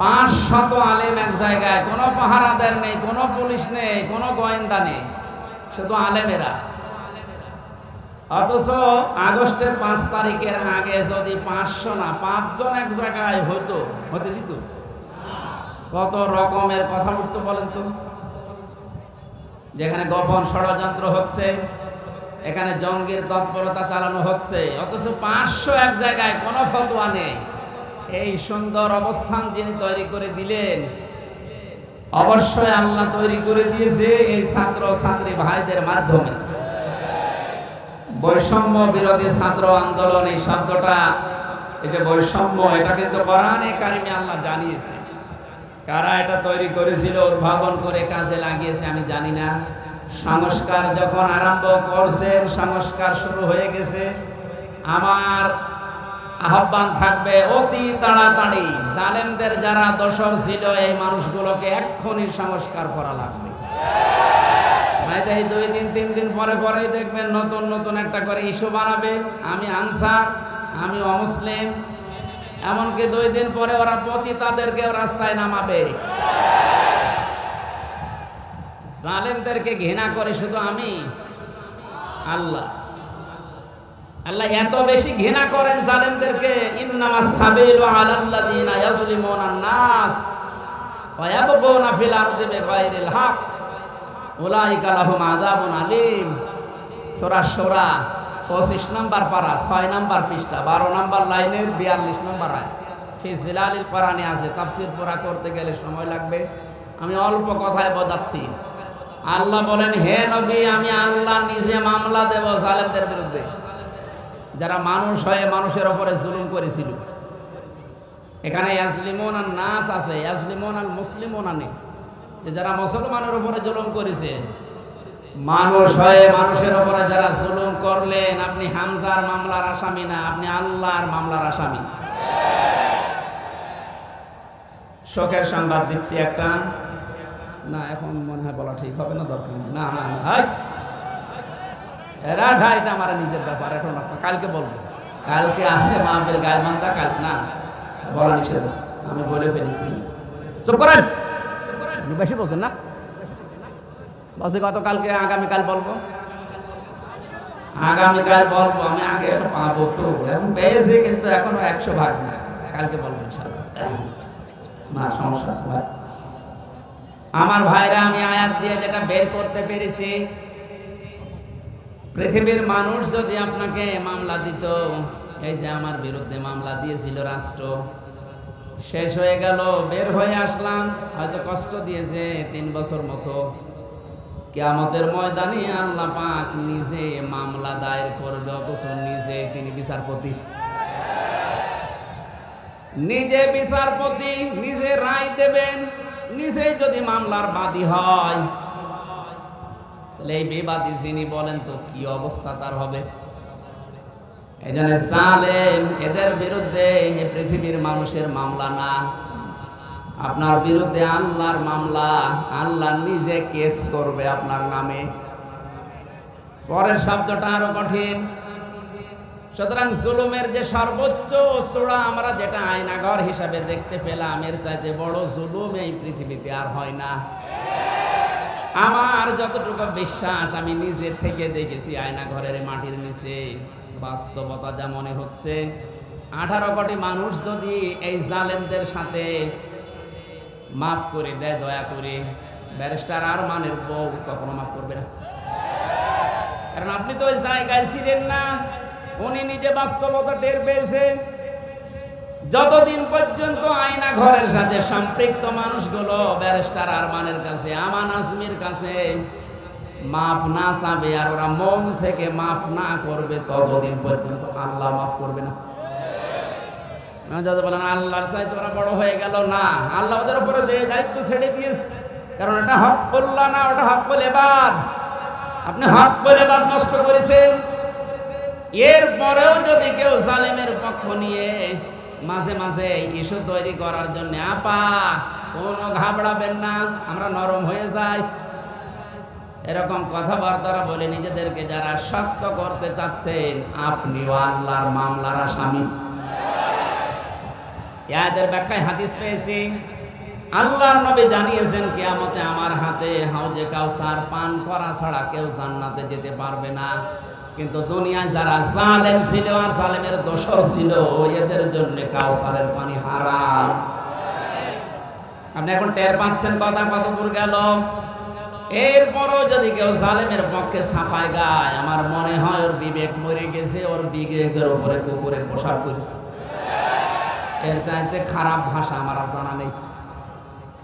পাঁচ শত আলেম এক জায়গায়, কোনো পাহারাদার নেই, কোনো পুলিশ নেই, কোনো গোয়েন্দা নেই, শুধু আলেমেরা। অথচ আগস্টের পাঁচ তারিখের আগে যদি পাঁচশো না, পাঁচজন এক জায়গায় হতো, হতে দিত? কত রকমের কথা উঠতো বলেন তো? যেখানে গোপন ষড়যন্ত্র হচ্ছে, এখানে জঙ্গির তৎপরতা চালানো হচ্ছে, অথচ পাঁচশো এক জায়গায় কোনো ফতোয়া নেই। এই সুন্দর অবস্থান যিনি তৈরি করে দিলেন, অবশ্যই আল্লাহ তৈরি করে দিয়েছে এই ছাত্র ছাত্রী ভাইদের মাধ্যমে। বৈষম্য বিরোধী ছাত্র আন্দোলন এই শব্দটা যে বৈষম্য, এটা কিন্তু কোরআনে কারিমে আল্লাহ জানিয়েছে। কারা এটা তৈরি করেছিল, উদ্ভাবন করে কাজে লাগিয়েছে আমি জানি না। সংস্কার যখন আরম্ভ করছেন, সংস্কার শুরু হয়ে গেছে। আমার আহ্বান থাকবে অতি তাড়াতাড়ি। জালেমদের যারা দোষর ছিল, এই মানুষগুলোকে এক্ষুনি সংস্কার করা লাগবে। এই দুই দিন, তিন দিন পরে পরেই দেখবেন নতুন নতুন একটা করে ইস্যু বানাবে। আমি আনসার, আমি অমুসলিম। এমনকি দুই দিন পরে ওরা পতি তাদেরকেও রাস্তায় নামাবে। জালেমদেরকে ঘৃণা করে শুধু আমি? আল্লাহ। আল্লাহ এত বেশি ঘৃণা করেন জালেমদেরকে ইন্নামাস সাবিলু আলাল্লাযিনা ইয়াজলিমুনা নাস ওয়া ইয়াবগুনা ফিল আরদি বিগাইরিল হক, উলাইকা লাহুম আযাবুন আলীম। সূরা সূরা 25 নাম্বার পারা 6 নাম্বার পৃষ্ঠা 12 নাম্বার লাইনের 42 নাম্বার আয়াত ফি জিলালিল কোরআনে আছে, তাফসীর পড়া করতে গেলে সময় লাগবে। আমি অল্প কথায় বোঝাচ্ছি। আল্লাহ বলেন, হে নবী, আমি আল্লাহ নিজে মামলা দেব জালেমদের বিরুদ্ধে। যারা মানুষ হয়ে মানুষের ওপরে জুলুম করেছিল। এখানে ইয়াজলিমন আর নাস আছে, ইয়াজলিমন আল মুসলিমন নেই যে যারা মুসলমানের উপরে জুলুম করেছে। মানুষ হয়ে মানুষের উপরে যারা জুলুম করলেন, আপনি হামজার মামলার আসামি না, আপনি আল্লাহর মামলার আসামি। শোকের সংবাদ দিচ্ছি একটা। না, এখন মনে হয় বলা ঠিক হবে না, দরকার। না না ঢা এটা আমার নিজের ব্যাপার এখন কালকে বলব। কালকে আজকে মাহফিল গায়ে মানতা কাল না, বলা নিষেধ আছে। আমি বলে ফেলেছি। চুপ করেন। বেশি বলছেন না? আগামীকাল বলব। আগামীকাল বলব, আমি আগে পাবো তো। এখন পেয়েছি, কিন্তু এখনও একশো ভাগ না। কালকে বলব না, সমস্যা আছে ভাই। আমার ভাইরা, আমি আয়াত দিয়ে যেটা বের করতে পেরেছি পৃথিবীর মানুষ যদি আপনাকে মামলা দিত, এই যে আমার বিরুদ্ধে মামলা দিয়েছিল রাষ্ট্র। শেষ হয়ে গেল, বের হয়ে আসলাম, হয়তো কষ্ট দিয়েছে তিন বছর মতো। কেয়ামতের ময়দানে আল্লাহ পাক নিজে মামলা দায়ের করবে, অথচ নিজে তিনি বিচারপতি। নিজে বিচারপতি, নিজে রায় দেবেন নিজেই যদি মামলার বাদী হয় তাহলে এই বিবাদী যিনি বলেন তো, কি অবস্থা তার হবে? এই জন্য এদের বিরুদ্ধে এই পৃথিবীর মানুষের মামলা না, আপনার বিরুদ্ধে আল্লাহর মামলা, আল্লাহ নিজে কেস করবে আপনার নামে। পরের শব্দটা আরও কঠিন। সুতরাং জুলুমের যে সর্বোচ্চ চূড়া আমরা যেটা আয়নাঘর হিসাবে দেখতে পেলাম, এর চাইতে বড় জুলুম এই পৃথিবীতে আর হয় না। আমার যতটুকু বিশ্বাস আমি নিজে থেকে দেখেছি আয়না ঘরের মাটির নিচে। বাস্তবতা যা মনে হচ্ছে। আঠারো কোটি মানুষ যদি এই জালেমদের সাথে মাফ করে দেয়, দয়া করে, ব্যারিস্টার আর মানের বউ কখনো মাফ করবে না। কারণ আপনি তো ওই জায়গায় ছিলেন না, উনি নিজে বাস্তবতা টের পেয়েছেন। যতদিন পর্যন্ত আয়না ঘরের সাথে সম্পৃক্ত মানুষগুলো ব্যারিস্টার আরমানের কাছে, আমান আজমির কাছে মাফ না চাবে আর ওরা মন থেকে মাফ না করবে, ততদিন পর্যন্ত আল্লাহ মাফ করবে না। যাতে বলেন, আল্লাহর চাইতে ওরা বড় হয়ে গেল না। আল্লাহ ওদের উপরে দায়িত্ব ছেড়ে দিয়েছে, কারণ এটা হক করল না, ওটা হক বলে বাদ আপনি হক বলে বাদ নষ্ট করেছেন। এর পরেও যদি কেউ জালেমের পক্ষ নিয়ে মাঝে মাঝে ইস্যু তৈরি করার জন্য, আপা, কোনো ঘাবড়াবেন না, আমরা নরম হয়ে যাই। এরকম কথাবার্তারা বলে নিজেদেরকে যারা শক্ত করতে চাচ্ছেন, আপনিও আল্লাহর মামলার আসামি। ইয়াদের ব্যাখ্যায় হাদিস পেয়েছি, আল্লাহর নবী জানিয়েছেন, কিয়ামতে আমার হাতে হাউজে কাউসার পান করা ছাড়া কেউ জান্নাতে যেতে পারবে না। কিন্তু দুনিয়ায় যারা জালেম ছিল আর জালেমের দোষর ছিল, এদের জন্য কাউসারের পানি হারাম। আপনি এখন টের পাচ্ছেন কথা কত গেল? এরপরও যদি কেউ জালেমের পক্ষে সাফায় গায়, আমার মনে হয় ওর বিবেক মরে গেছে, ওর বিবেকের উপরে কুকুরের পোশাক করেছে। এর চাইতে খারাপ ভাষা আমার আর জানা নেই।